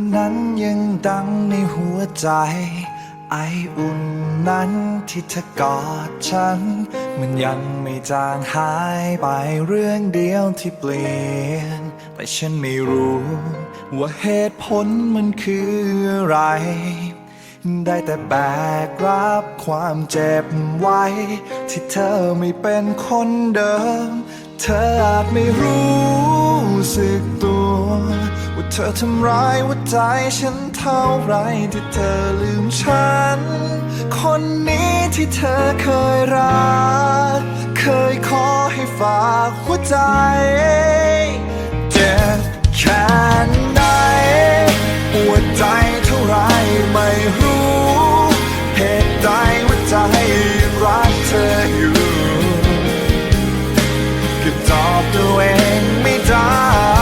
วันนั้นยังดังในหัวใจ ไออุ่นนั้นที่เธอกอดฉัน มันยังไม่จางหายไปเรื่องเดียวที่เปลี่ยน แต่ฉันไม่รู้ว่าเหตุผลมันคืออะไร ได้แต่แบกรับความเจ็บไว้ ที่เธอไม่เป็นคนเดิม เธออาจไม่รู้สึกตัว เธอทำร้ายหัวใจฉันเท่าไรที่เธอลืมฉัน คนนี้ที่เธอเคยรัก เคยขอให้ฝากหัวใจ เจ็บแค่ไหนปวดใจเท่าไรไม่รู้ เหตุใดหัวใจรักเธออยู่ก็ตอบตัวเองไม่ได้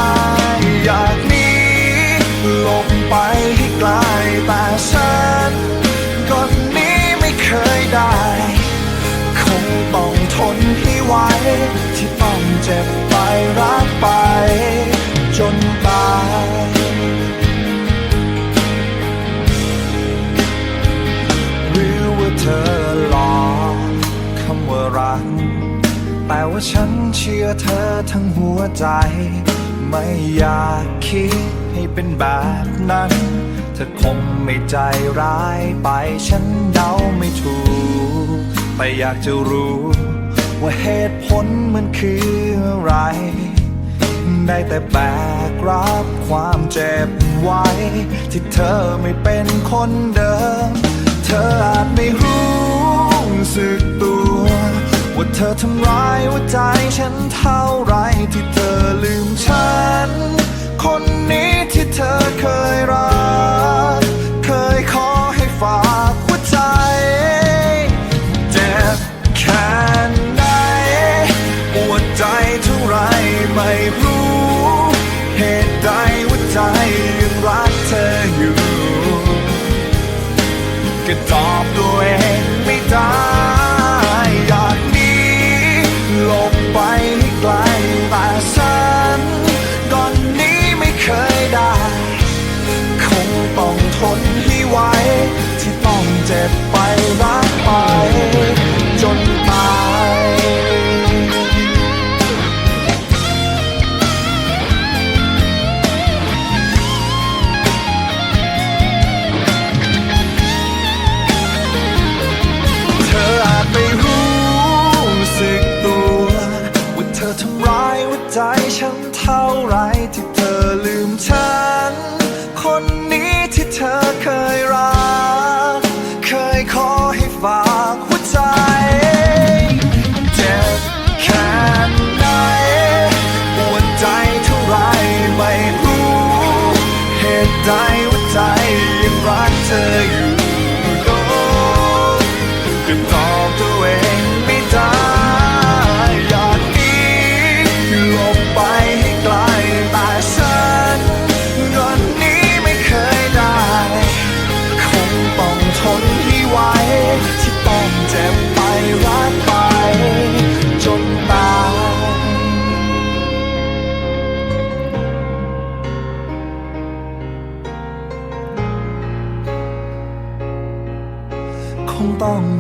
ที่ต้องเจ็บไปรักไป จนตายหรือว่าเธอหลอกคำว่ารัก แต่ว่าฉันเชื่อเธอทั้งหัวใจ ไม่อยากคิดให้เป็นแบบนั้น เธอคงไม่ใจร้ายไปฉันเดาไม่ถูก แต่อยากจะรู้ ว่าเหตุผลมันคืออะไร ได้แต่แบกรับความเจ็บไว้ ที่เธอไม่เป็นคนเดิม เธออาจไม่รู้สึกตัว ว่าเธอทำร้ายหัวใจฉันเท่าไรที่เธอลืมฉันคน ใจฉันเท่าไรที่เธอลืมฉัน คนนี้ที่เธอเคยรัก เคยขอให้ฝากหัวใจเจ็บแค่ไหนปวดใจเท่าไรไม่รู้เหตุใด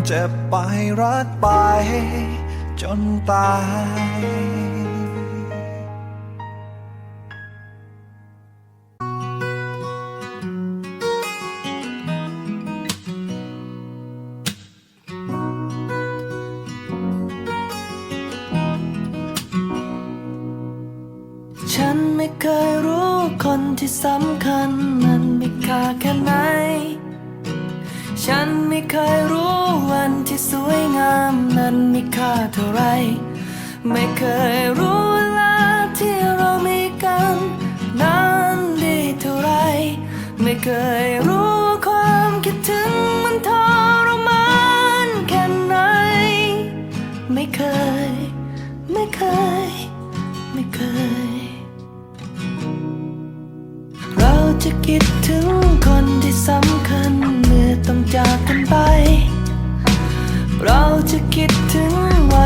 เจ็บไปรักไป จนตาย ไม่เคยรู้เวลาที่เรามีกันนั้นดีเท่าไร ไม่เคยรู้ความคิดถึงมันทรมานแค่ไหน ไม่เคย ไม่เคย ไม่เคย เราจะคิดถึงคนที่สำคัญเมื่อต้องจากกันไป เราจะคิดถึงวัน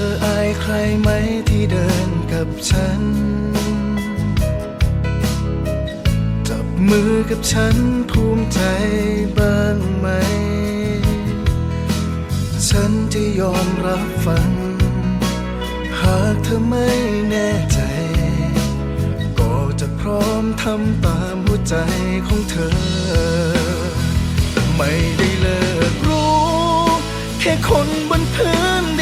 ออายใครไหมที่เดินกับฉัน จับมือกับฉันภูมิใจบ้างไหม ฉันจะยอมรับฟัง หากเธอไม่แน่ใจ ก็จะพร้อมทำตามหัวใจของเธอ ไม่ได้เลิกรู้ แค่คนบนพื้น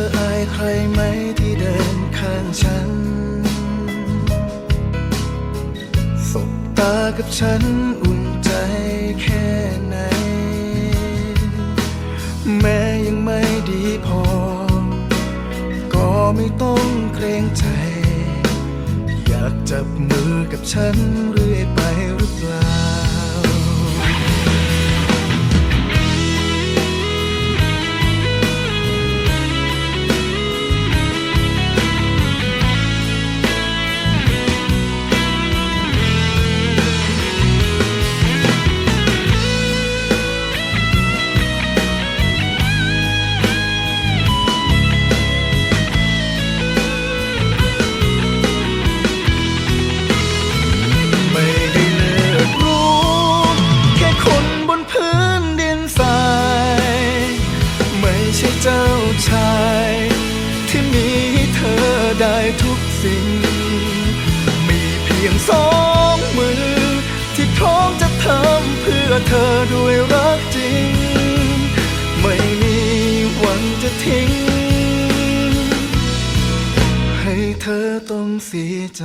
ออายใครไหมที่เดินข้างฉัน สบตากับฉันอุ่นใจแค่ไหน แม้ยังไม่ดีพอ ก็ไม่ต้องเกรงใจ อยากจับมือกับฉันเรื่อ ได้ทุกสิ่ง มีเพียงสองมือ ที่พร้อมจะทำเพื่อเธอด้วยรักจริง ไม่มีวันจะทิ้ง ให้เธอต้องเสียใจ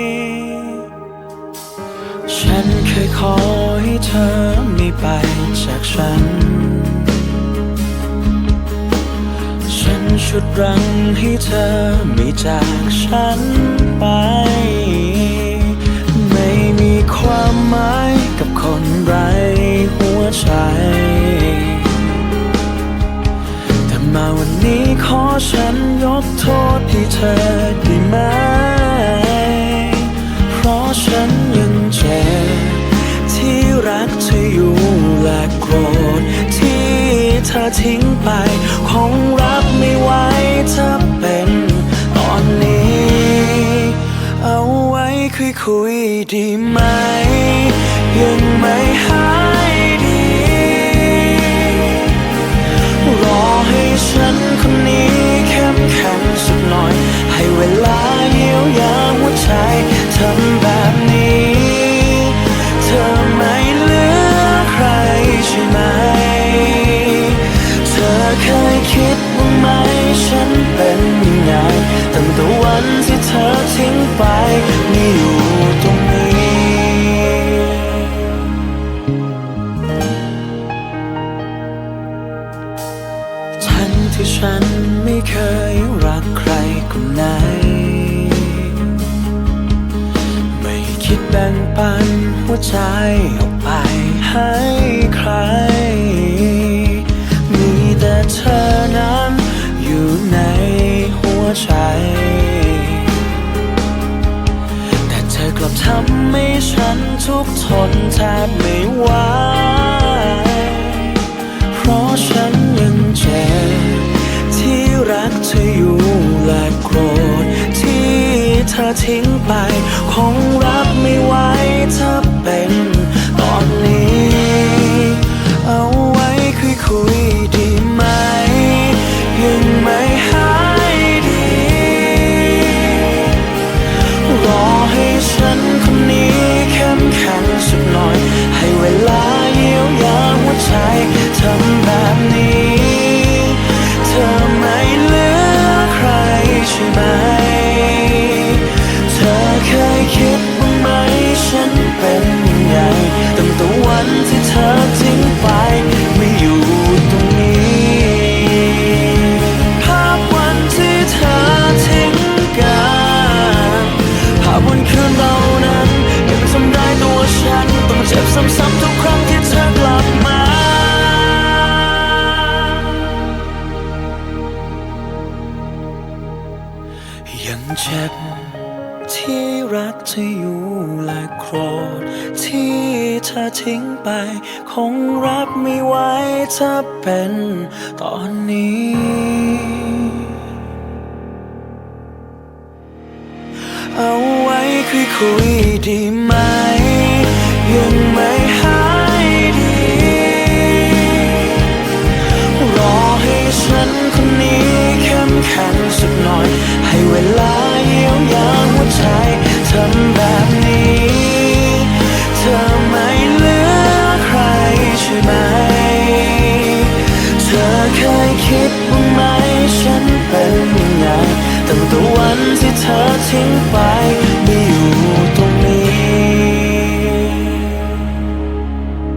เคยขอให้เธอไม่ไปจากฉัน ฉันชุดรังให้เธอไม่จากฉันไป ไม่มีความหมายกับคนไร้หัวใจ แต่มาวันนี้ขอฉันยกโทษให้เธอได้ไหม ทิ้งไป คงรับไม่ไหวถ้าเป็นตอนนี้ เอาไว้คุยคุยดีไหม ที่ฉันไม่เคยรักใครคนไหน ไม่คิดแบ่งปันหัวใจออกไปให้ใคร มีแต่เธอนั้นอยู่ในหัวใจ แต่เธอกลับทำให้ฉันทุกทนแทบไม่ไหวเพราะฉันยัง จ็บ ที่รักเธออยู่และโกรธที่เธอทิ้งไป คงรับไม่ไหวถ้าเป็นตอนนี้ เอาไว้คุยคุยดีไหม ยังไม่